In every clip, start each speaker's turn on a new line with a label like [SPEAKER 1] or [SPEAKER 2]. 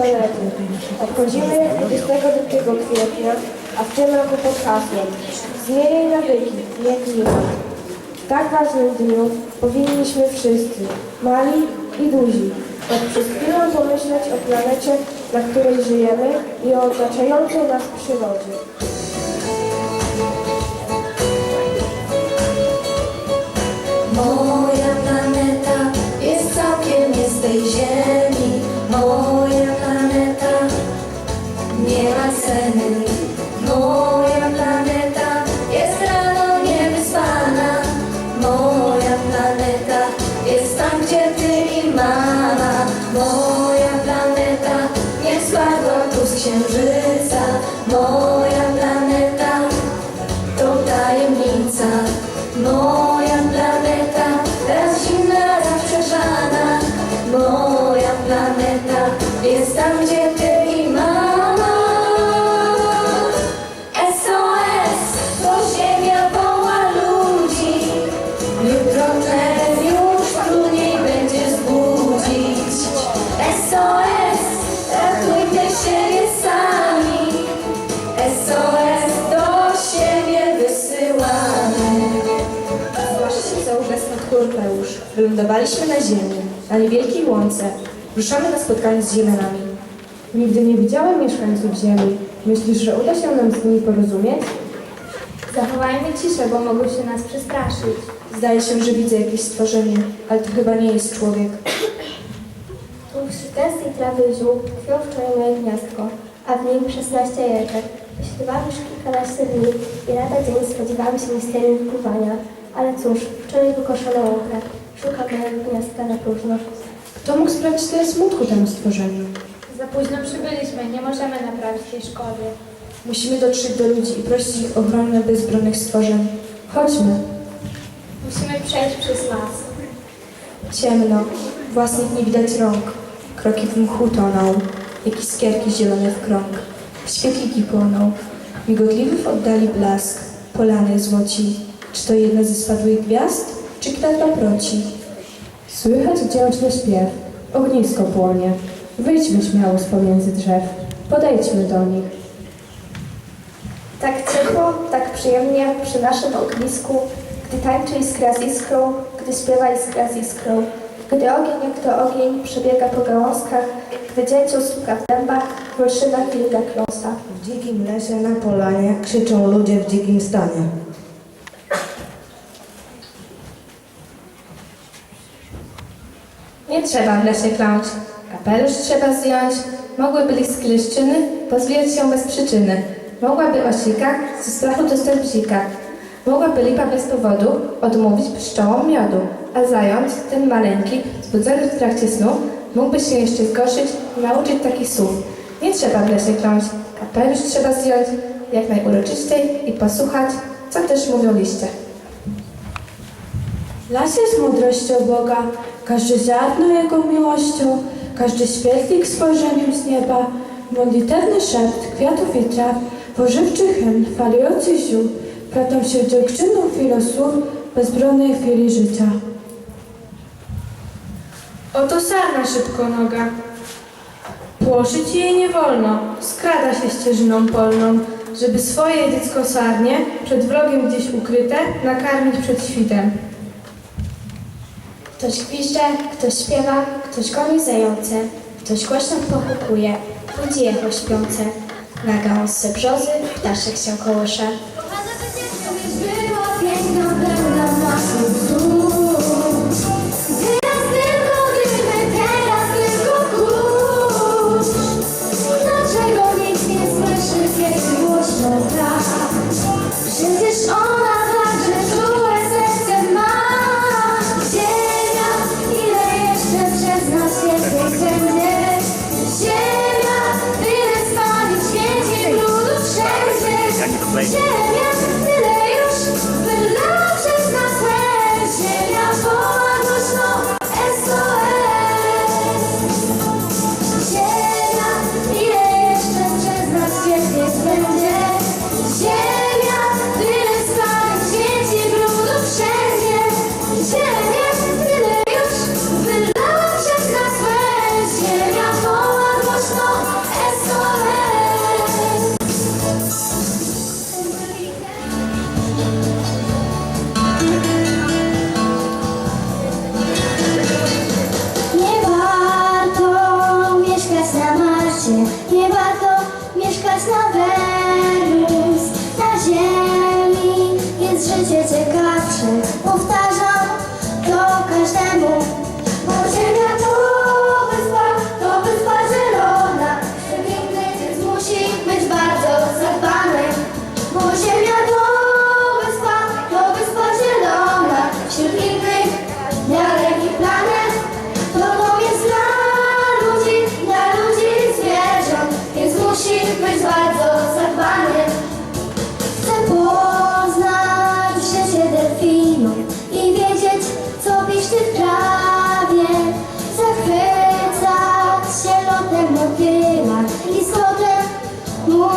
[SPEAKER 1] planety. Obchodzimy 22 kwietnia, a w tym roku pod hasłem Zmieniaj nawyki, nie klimat. W tak ważnym dniu powinniśmy wszyscy, mali i duzi, choć przez chwilę pomyśleć o planecie, na której żyjemy i o otaczającej nas przyrodzie.
[SPEAKER 2] Moja planeta jest całkiem nie z tej ziemi. Jest tam, gdzie ty i mama. SOS, to ziemia woła ludzi. Jutro tlen już trudniej będzie zbudzić. SOS, ratujmy siebie sami. SOS do siebie wysyłamy.
[SPEAKER 3] Zgłasza się zaułek Merkurpeusz. Wylądowaliśmy na Ziemi, na niewielkiej łące. Ruszamy na spotkanie z Ziemianami.
[SPEAKER 1] Nigdy nie widziałem mieszkańców Ziemi. Myślisz, że uda się nam z nimi porozumieć?
[SPEAKER 4] Zachowajmy ciszę, bo mogą się nas przestraszyć.
[SPEAKER 3] Zdaje się, że widzę jakieś stworzenie, ale to chyba nie jest człowiek.
[SPEAKER 4] Tu wśród gęstej trawy ziół tkwiło wczoraj moje gniazdko, a w nim 16 jajeczek. Wyśpiewałam już kilkanaście dni i lada dzień spodziewałam się misterii wypływania. Ale cóż, wczoraj wykoszono łąkę. Szukam mojego gniazdka na próżno.
[SPEAKER 1] Kto mógł sprawić tyle smutku temu stworzeniu?
[SPEAKER 4] Za późno przybyliśmy, nie możemy naprawić tej szkody.
[SPEAKER 3] Musimy dotrzeć do ludzi i prosić ich o ochronę bezbronnych stworzeń. Chodźmy.
[SPEAKER 4] Musimy przejść przez las.
[SPEAKER 3] Ciemno, własnych nie widać rąk. Kroki w mchu toną, jak iskierki zielone w krąg. Świetliki płoną, migotliwy w oddali blask, polany złoci. Czy to jedna ze spadłych gwiazd, czy kwiat paproci?
[SPEAKER 1] Słychać wdzięczny śpiew. Ognisko płonie. Wyjdźmy śmiało z pomiędzy drzew. Podejdźmy do nich.
[SPEAKER 4] Tak ciepło, tak przyjemnie przy naszym ognisku, gdy tańczy iskra z iskrą, gdy śpiewa iskra z iskrą, gdy ogień jak to ogień przebiega po gałązkach, gdy dzięcioł stuka w dębach, w olszynach wilga kląsa.
[SPEAKER 5] W dzikim lesie na polanie krzyczą ludzie w dzikim stanie.
[SPEAKER 6] Nie trzeba w lesie kląć. Kapelusz trzeba zdjąć. Mogłyby listki leszczyny pozwijać się bez przyczyny. Mogłaby osika ze strachu dostać bzika. Mogłaby lipa bez powodu odmówić pszczołom miodu. A zając, ten maleńki, zbudzony w trakcie snu, mógłby się jeszcze zgorszyć nauczyć takich słów. Nie trzeba w lesie kląć. Kapelusz trzeba zdjąć jak najuroczystej i posłuchać, co też mówią liście.
[SPEAKER 7] Las jest mądrością Boga, każde ziarno Jego miłością, każdy świetlik spojrzeniem z nieba, modlitewny szept kwiatów i traw, pożywczy hymn falujący ziół, plotą się dziękczynną chwilą słów bezbronnej chwili życia.
[SPEAKER 8] Oto sarna szybkonoga. Płoszyć jej nie wolno, skrada się ścieżyną polną, żeby swoje dziecko sarnie, przed wrogiem gdzieś ukryte, nakarmić przed świtem.
[SPEAKER 4] Ktoś gwizdże, ktoś śpiewa, ktoś goni zające, ktoś głośno pochukuje, budzi echo śpiące. Na gałązce brzozy ptaszek się kołysze.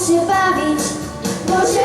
[SPEAKER 4] się bawić, bo się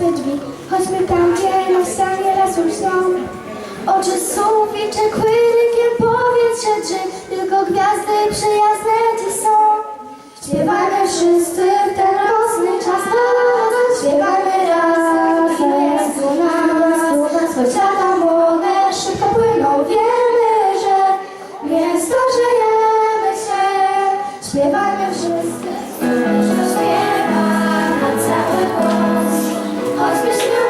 [SPEAKER 4] własne drzwi. Chodźmy tam, gdzie nas sam raz już są. Oczy są wyczekły rykiem powietrze drzy, tylko gwiazdy przyjazne ci są. Śpiewajmy wszyscy w ten rosny czas nas, śpiewajmy razem jest u nas. Choć lata młode szybko płyną, wiemy, że nie starzejemy się. Śpiewajmy wszyscy.
[SPEAKER 5] Nós vestimos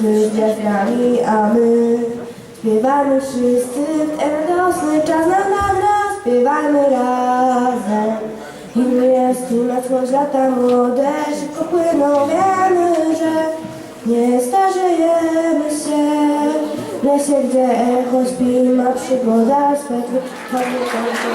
[SPEAKER 5] Wszyscy kwiatkami, a my śpiewamy wszyscy w ten radosny czas na nas śpiewajmy razem. Im jest tu na choć lata młode szybko płyną, wiemy, że nie starzejemy się. W lesie, gdzie echo śpi, ma przygoda swe, wypadnie tam się.